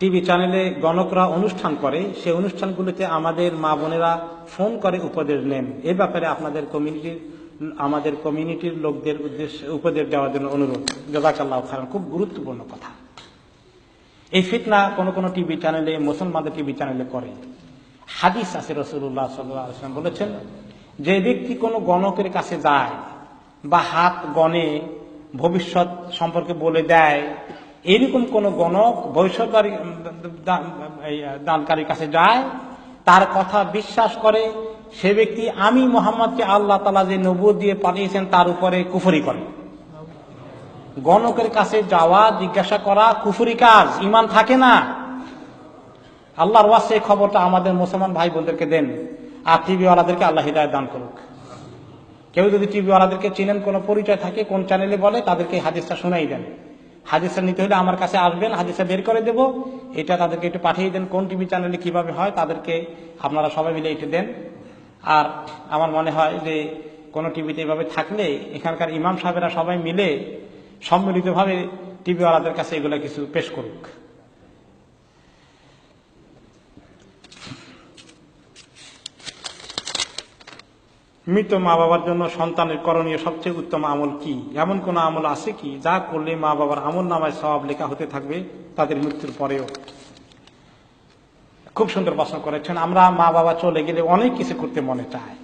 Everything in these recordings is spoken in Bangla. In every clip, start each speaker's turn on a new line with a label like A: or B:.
A: টিভি চ্যানেলে গণকরা অনুষ্ঠান করে সেই অনুষ্ঠানগুলোতে আমাদের মা বোনেরা ফোন করে উপদেশ নেন। এ ব্যাপারে আপনাদের কমিউনিটির, আমাদের কমিউনিটির লোকদের উদ্দেশ্যে উপদেশ দেওয়ার জন্য অনুরোধ। জজাকাল্লাহ খান খুব গুরুত্বপূর্ণ কথা। এই ফিতনা কোনো কোনো টিভি চ্যানেলে, মুসলমানদের টিভি চ্যানেলে করে। হাদিস আছে রসুল্লাহ সাল্লাম বলেছেন, যে ব্যক্তি কোনো গণকের কাছে যায় বা হাত গণে ভবিষ্যৎ সম্পর্কে বলে দেয় এরকম কোন গণক ভবিষ্যৎবাড়ি দানকারীর কাছে যায়, তার কথা বিশ্বাস করে, সে ব্যক্তি আমি মোহাম্মদকে আল্লাহ তালা যে নবুয় দিয়ে পাঠিয়েছেন তার উপরে কুফরি করে। গণকের কাছে যাওয়া, জিজ্ঞাসা করা, কুফুরি কাজ ইমান থাকে না। আল্লাহর এই খবরটা আমাদের মুসলমান ভাই বোনদেরকে দেন, আর টিভিওয়ালাদেরকে আল্লাহ হৃদায়ত দান করুক। কেউ যদি টিভিওয়ালাদেরকে চিনেন, কোনো পরিচয় থাকে, কোন চ্যানেলে বলে, তাদেরকে হাদিসটা শোনাই দেন। হাদিসটা নিতে হলে আমার কাছে আসবেন, হাদিসটা বের করে দেব। এটা তাদেরকে একটু পাঠিয়ে দেন, কোন টিভি চ্যানেলে কীভাবে হয়, তাদেরকে আপনারা সবাই মিলে এটা দেন। আর আমার মনে হয় যে, কোনো টিভিতে এভাবে থাকলে এখানকার ইমাম সাহেবেরা সবাই মিলে সম্মিলিতভাবে টিভিওয়ালাদের কাছে এগুলো কিছু পেশ করুক। মৃত মা বাবার জন্য সন্তানের করণীয় সবচেয়ে উত্তম আমল কি? এমন কোন আমল আছে কি যা করলে মা বাবার আমল নামায় সব লেখা হতে থাকবে তাদের মৃত্যুর পরেও? খুব সুন্দর প্রশ্ন করেছেন। আমরা মা বাবা চলে গেলে অনেক কিছু করতে মনে চায়।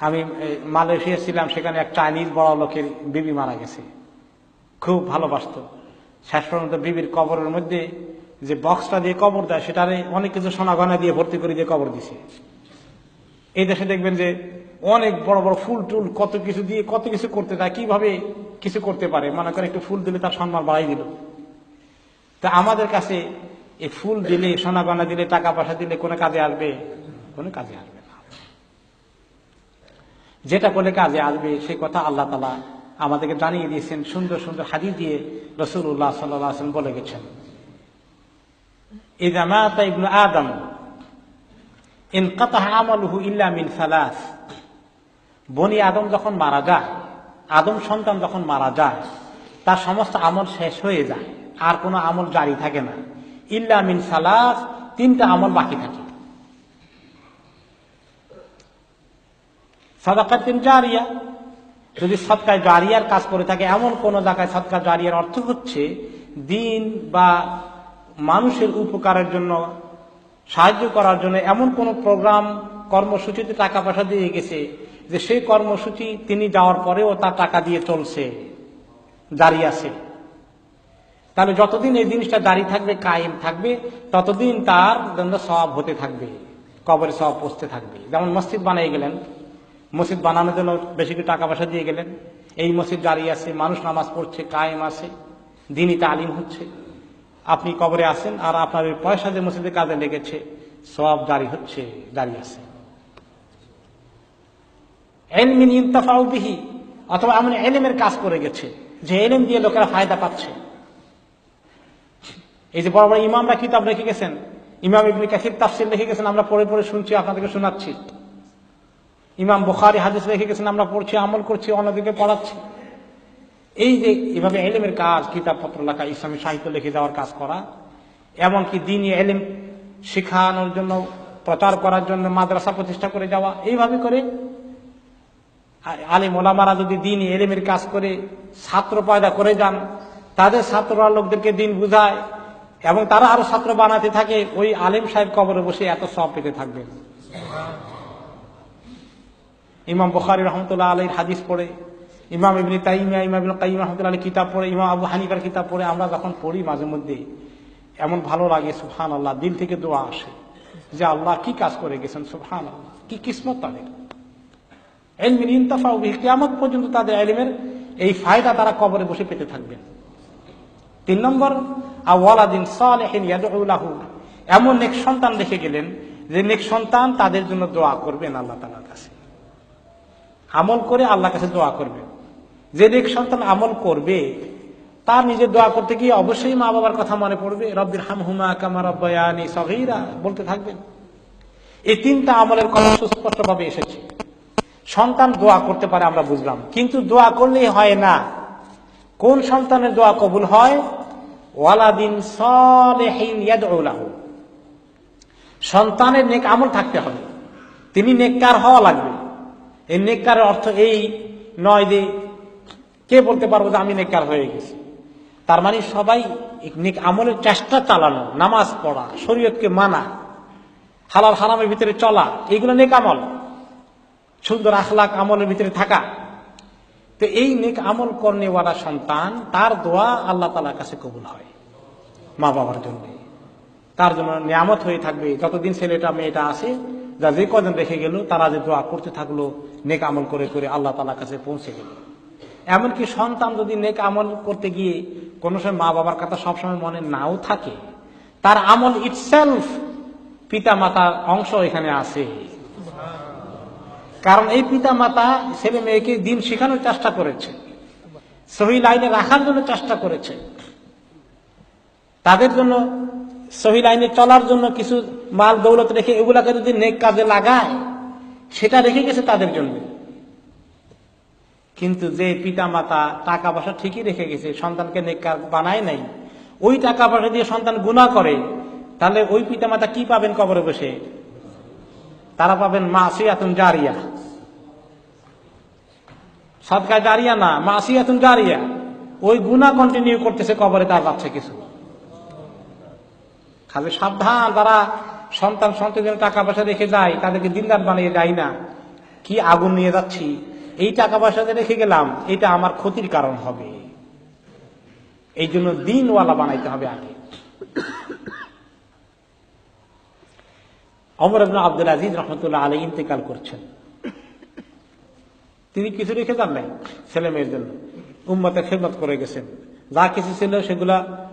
A: আমি মালয়েশিয়া ছিলাম, সেখানে এক চাইনিজ বড় লোকের বিবি মারা গেছে। খুব ভালোবাসত। শেষ পর্যন্ত বিবির কবরের মধ্যে যে বক্সটা দিয়ে কবর দেয়, সেটারে অনেক কিছু সোনা গয়না দিয়ে ভর্তি করে দিয়ে কবর দিছে। এই দেশে দেখবেন যে অনেক বড় বড় ফুল টুল কত কিছু দিয়ে কত কিছু করতে চায়, কীভাবে কিছু করতে পারে? মনে করে একটু ফুল দিলে তার সম্মান বাড়াই দিল। তা আমাদের কাছে এই ফুল দিলে, সোনা গয়না দিলে, টাকা পয়সা দিলে কোনো কাজে আসবে? কোনো কাজে আসবে না। যেটা করলে কাজে আসবে সেই কথা আল্লাহ তালা আমাদেরকে জানিয়ে দিয়েছেন, সুন্দর সুন্দর হাদি দিয়ে রসুল্লাহ সাল্লাম বলে গেছেন। এই ইদামাত ইবনু আদম ইন কাতাহ আমালুহু ইল্লা মিন সালাস বনি আদম যখন মারা যায়, আদম সন্তান যখন মারা যায়, তার সমস্ত আমল শেষ হয়ে যায়, আর কোনো আমল জারি থাকে না। ইল্লা মিন সালাস, তিনটা আমল বাকি থাকে। সদাকাত তিন জারিয়া। যদি সৎকায় জারিয়ার কাজ করে থাকে, এমন কোন জায়গায় সৎকা জারিয়ার অর্থ হচ্ছে, দিন বা মানুষের উপকারের জন্য সাহায্য করার জন্য এমন কোন প্রোগ্রাম, কর্মসূচিতে টাকা পয়সা দিয়ে গেছে যে সেই কর্মসূচি তিনি যাওয়ার পরেও তার টাকা দিয়ে চলছে, জারি আছে। তাহলে যতদিন এই জিনিসটা জারি থাকবে, কায়েম থাকবে, ততদিন তার সব হতে থাকবে, কবরে সব পৌঁছতে থাকবে। যেমন মসজিদ বানিয়ে গেলেন, মসজিদ বানানোর জন্য বেশি কিছু টাকা পয়সা দিয়ে গেলেন, এই মসজিদ জারি আছে, মানুষ নামাজ পড়ছে, কায়েম আছে, দিনই তালিম হচ্ছে। আপনি কবরে আসেন আর আপনার ওই পয়সা যে মসজিদের কাজে লেগেছে সব জারি হচ্ছে, জারি আছে। অথবা এমন কাজ করে গেছে, যে এলেম দিয়ে লোকেরা ফায়দা পাচ্ছে। এই যে বড় বড় ইমামরা কিতাব রেখে গেছেন, ইমাম কাসির গেছেন, আমরা পড়ে পড়ে শুনছি, আপনাদেরকে শোনাচ্ছি। ইমাম বুখারি হাদিস রেখে গেছেন, আমরা পড়ছি, আমল করছি, অন্যদিকে পড়াচ্ছি। এই যে এভাবে এলেমের কাজ, কিতাবপত্র লেখা, ইসলামী সাহিত্য লিখে দেওয়ার কাজ করা, এমনকি দিন এলেম শেখানোর জন্য, প্রচার করার জন্য, মাদ্রাসা প্রতিষ্ঠা করে যাওয়া, এইভাবে করে আলিম ওলামারা যদি দিন এলেমের কাজ করে, ছাত্র পয়দা করে যান, তাদের ছাত্ররা লোকদেরকে দিন বুঝায়, এবং তারা আরও ছাত্র বানাতে থাকে, ওই আলিম সাহেব কবরে বসে এত সব পেতে থাকবেন ইমাম বখারি রহমতুল্লাহ আলীর হাদিস পড়ে ইমাম ইবনি তাইমিয়া, ইমাম ইবনে কাইম আলী কিতাব পড়ে, ইমাম আবু হানিফার কিতাব পড়ে, আমরা যখন পড়ি মাঝে মধ্যে, এমন ভালো লাগে সুফহান আল্লাহ দিল থেকে দোয়া আসে যে আল্লাহ কি কাজ করে গেছেন সুফহান আল্লাহ কি কিসমত তাদের। এলমিন ইনতাফা কেমন পর্যন্ত তাদের এলিমের এই ফায়দা তারা কবরে বসে পেতে থাকবেন। তিন নম্বর, আওয়ালাদিন সালেহিন ইয়াদুল্লাহু এমন নেক সন্তান রেখে গেলেন যে নেক সন্তান তাদের জন্য দোয়া করবেন আল্লাহ তালার কাছে। আমল করে আল্লাহ কাছে দোয়া করবে যে নেক সন্তান আমল করবে, তার নিজে দোয়া করতে গিয়ে অবশ্যই মা বাবার কথা মনে পড়বে, রব্বির হাম হুমা কামা রব্বায়ানি সগীরা বলতে থাকবেন। এই তিনটা আমলের কথা সুস্পষ্ট ভাবে এসেছে। সন্তান দোয়া করতে পারে আমরা বুঝলাম, কিন্তু দোয়া করলেই হয় না। কোন সন্তানের দোয়া কবুল হয়? সন্তানের নেক আমল থাকতে হবে। তিনি নেককার হওয়া লাগবে। এই নেককারের অর্থ এই নয় যে কে বলতে পারব যে আমি নেককার হয়ে গেছি? তার মানে সবাই নেক আমলের চেষ্টা চালানো, নামাজ পড়া, শরীয়তকে মানা, হালাল হারামের ভিতরে চলা এইগুলো নেক আমল। সুন্দর আখলাক আমলের ভিতরে থাকা। তো এই নেক আমল কর্নেওয়ালা সন্তান, তার দোয়া আল্লাহ তালার কাছে কবুল হয় মা বাবার জন্য। তার জন্য নিয়ামত হয়ে থাকবে। যতদিন ছেলেটা, মেয়েটা আসে যা যে কজন রেখে গেল, তারা যে দোয়া করতে থাকল, নেক আমল করে করে আল্লাহ তালার কাছে পৌঁছে গেল। এমনকি সন্তান যদি নেক আমল করতে গিয়ে কোনো সময় মা বাবার কথা সবসময় মনে নাও থাকে, তার আমল ইটসেলফ পিতা মাতার অংশ এখানে আছে। কারণ এই পিতা মাতা ছেলে মেয়েকে দিন শেখানোর চেষ্টা করেছে, সহি লাইনে রাখার জন্য চেষ্টা করেছে। তাদের জন্য, সহি লাইনে চলার জন্য কিছু মাল দৌলত রেখে এগুলাকে যদি নেক কাজে লাগায়, সেটা রেখে গেছে তাদের জন্য। কিন্তু যে পিতা মাতা টাকা পয়সা ঠিকই রেখে গেছে, সন্তানকে নেক কাজ বানায় নাই, ওই টাকা পয়সা দিয়ে সন্তান গুণা করে, তাহলে ওই পিতা মাতা কি পাবেন কবরে বসে? তারা পাবেন মাসিয়াতুন জারিয়া। সদকা জারিয়া না, মাসিয়াতুন জারিয়া। ওই গুণা কন্টিনিউ করতেছে কবরে তার বাচ্চা কিছু। খালি সাবধান তারা সন্তান সন্তানের টাকা পয়সা রেখে যায়, তাদেরকে দিনদার বানিয়ে যায় না। কি আগুন নিয়ে যাচ্ছি? এই টাকা পয়সাতে রেখে গেলাম, এটা আমার ক্ষতির কারণ হবে। এই জন্য দিনওয়ালা বানাইতে হবে আগে। অমর আব্দুল আজিজ রহমতুল্লাহ আলী ইন্তেকাল করছেন। তিনি কিছু রেখে যান নাই ছেলে মেয়ের জন্য। উম্মতের খেদমত করে গেছেন। যা কিছু ছিল সেগুলা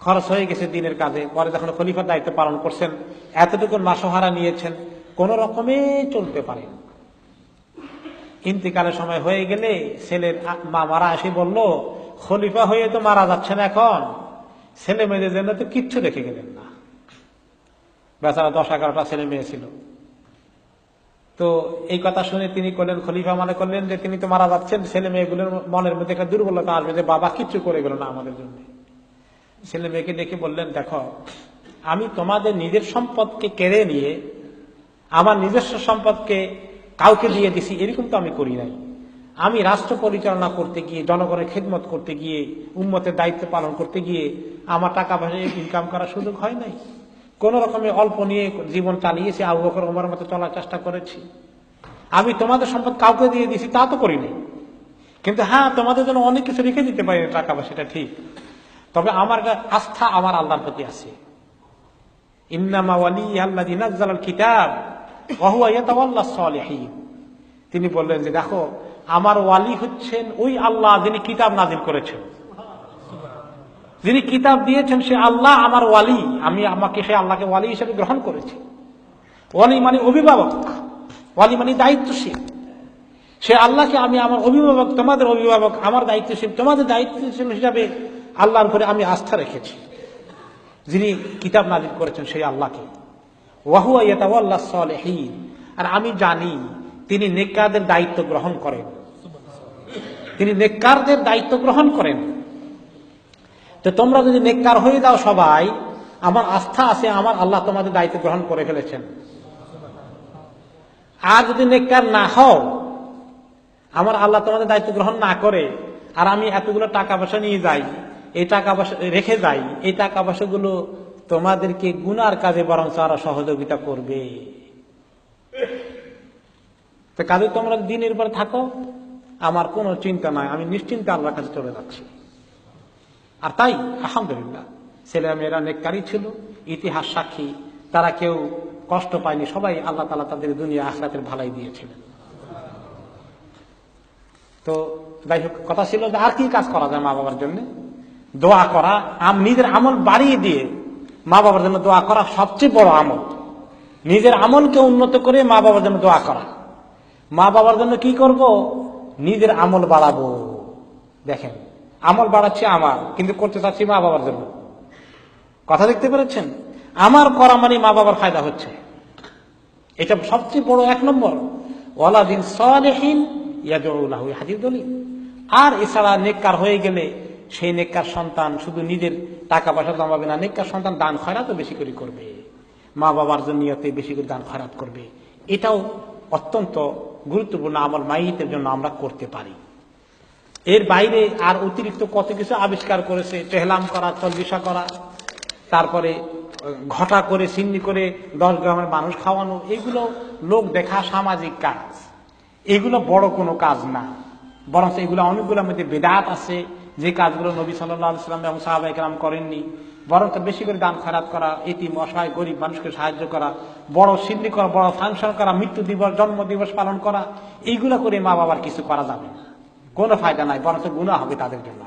A: খরচ হয়ে গেছে দিনের কাজে। পরে যখন খলিফার দায়িত্ব পালন করছেন, এতটুকু মাসহারা নিয়েছেন, কোন রকমে চলতে পারেন। ইন্তিকালের সময় হয়ে গেলে ছেলের মা মারা এসে বলল, খলিফা হয়ে তো মারা যাচ্ছেন এখন। ছেলে মেয়েদের জন্য তো কিচ্ছু রেখে গেলেন না। বেচারা দশ এগারোটা ছেলে মেয়ে ছিল। তো এই কথা শুনে তিনি করলেন, খলিফা মনে করলেন যে তিনি তো মারা যাচ্ছেন, ছেলে মেয়েগুলোর মনের মধ্যে একটা দুর্বলতা আসবে যে বাবা কিচ্ছু করে গেল না আমাদের জন্য। ছেলে মেয়েকে ডেকে বললেন, দেখো, আমি তোমাদের নিজের সম্পদকে কেড়ে নিয়ে, আমার নিজস্ব সম্পদকে কাউকে দিয়ে দিছি, এরকম তো আমি করি নাই। আমি রাষ্ট্র পরিচালনা করতে গিয়ে, জনগণের খেদমত করতে গিয়ে উন্মতের দায়িত্ব পালন করতে গিয়ে আমার টাকা পয়সা ইনকাম করার সুযোগ হয় নাই। কোন রকমে অল্প নিয়ে জীবন চালিয়েছি, আবু বকর ওমর মতো চলার চেষ্টা করেছি। আমি তোমাদের সম্পদ কাউকে দিয়ে দিছি, তা তো করি নাই। কিন্তু হ্যাঁ তোমাদের জন্য অনেক কিছু রেখে দিতে পারি, টাকা পয়সা, সেটা ঠিক। তবে আমার আস্থা আমার আল্লাহর প্রতি আছে। ইন্নামা ওয়ালি আল্লাহ কিতাব। তিনি বললেন যে, দেখো, আমার ওয়ালি হচ্ছেন ওই আল্লাহ যিনি কিতাব নাজিল করেছেন। যিনি কিতাব দিয়েছেন সে আল্লাহ আমার ওয়ালি। আমি আমাকে সে আল্লাহকে ওয়ালি হিসেবে গ্রহণ করেছি। ওয়ালি মানে অভিভাবক। ওয়ালি মানে দায়িত্বশীল। সে আল্লাহকে আমি আমার অভিভাবক, তোমাদের অভিভাবক, আমার দায়িত্বশীল, তোমাদের দায়িত্বশীল হিসাবে আল্লাহর করে আমি আস্থা রেখেছি। যিনি কিতাব নাজিল করেছেন সেই আল্লাহকে। আর আমি জানি তিনি নেককারদের দায়িত্ব গ্রহণ করেন। তিনি নেককারদের দায়িত্ব গ্রহণ করেন। তো তোমরা যদি নেককার হয়ে যাও সবাই, আমার আস্থা আছে আমার আল্লাহ তোমাদের দায়িত্ব গ্রহণ করে ফেলেছেন। আর যদি নেককার না হও, আমার আল্লাহ তোমাদের দায়িত্ব গ্রহণ না করে, আর আমি এতগুলো টাকা পয়সা নিয়ে যাই, এই টাকা পয়সা রেখে যাই, এই টাকা পয়সাগুলো তোমাদেরকে গুনার কাজে বরঞ্চ আরও সহযোগিতা করবে। তো কাজে তোমরা দিনের পর থাকো, আমার কোনো চিন্তা নাই, আমি নিশ্চিন্তে আল্লাহর কাছে চলে যাচ্ছি। আর তাই, আলহামদুলিল্লাহ ছেলেমেয়েরা নেককারী ছিল, ইতিহাস সাক্ষী, তারা কেউ কষ্ট পায়নি, সবাই আল্লাহ তালা তাদের দুনিয়া আখরাতের ভালাই দিয়েছিলেন। তো যাই হোক, কথা ছিল যে আর কি কাজ করা যায় মা বাবার জন্য? দোয়া করা নিজের আমল বাড়িয়ে দিয়ে মা বাবার জন্য দোয়া করা সবচেয়ে বড় আমল। নিজের আমলকে উন্নত করে মা বাবার জন্য দোয়া করা। মা বাবার জন্য কি করব? নিজের আমল বাড়াবো। দেখেন, আমল বাড়াচ্ছি আমার, কিন্তু করতে চাচ্ছি মা বাবার জন্য। কথা দেখতে পেরেছেন? আমার করা মানে মা বাবার ফায়দা হচ্ছে। এটা সবচেয়ে বড় এক নম্বর। ওয়ালাদিন সালেহীন ইয়াদুল্লাহ হাজির দলিল। আর এছাড়া নেককার হয়ে গেলে সেই নেককার সন্তান শুধু নিজের টাকা পয়সা জমাবে না, নেককার সন্তান দান খয়রাতও বেশি করে করবে। মা বাবার জন্য বেশি করে দান খয়রাত করবে। এটাও অত্যন্ত গুরুত্বপূর্ণ আমল মাইতের জন্য আমরা করতে পারি। এর বাইরে আর অতিরিক্ত কত কিছু আবিষ্কার করেছে, টেহলাম করা চল্লিশা করা, তারপরে ঘটা করে, সিন্নি করে, দশ গ্রামের মানুষ খাওয়ানো, এগুলো লোক দেখা সামাজিক কাজ। এগুলো বড় কোনো কাজ না। বরং এগুলো অনেকগুলোর মধ্যে বেদাত আছে। যে কাজগুলো নবী সাল্লাহ সাল্লাম এবং সাহাবাহিক রাম করেননি, বরং বেশি করে দান খারাপ করা এটি মশায় গরিব মানুষকে সাহায্য করা, বড় সিদ্ধি করা, বড় ফাংশন করা, মৃত্যু দিবস, জন্ম দিবস পালন করা, এইগুলো করে মা বাবার কিছু করা যাবে কোনো ফায়দা নাই, বরং গুণা হবে তাদের জন্য।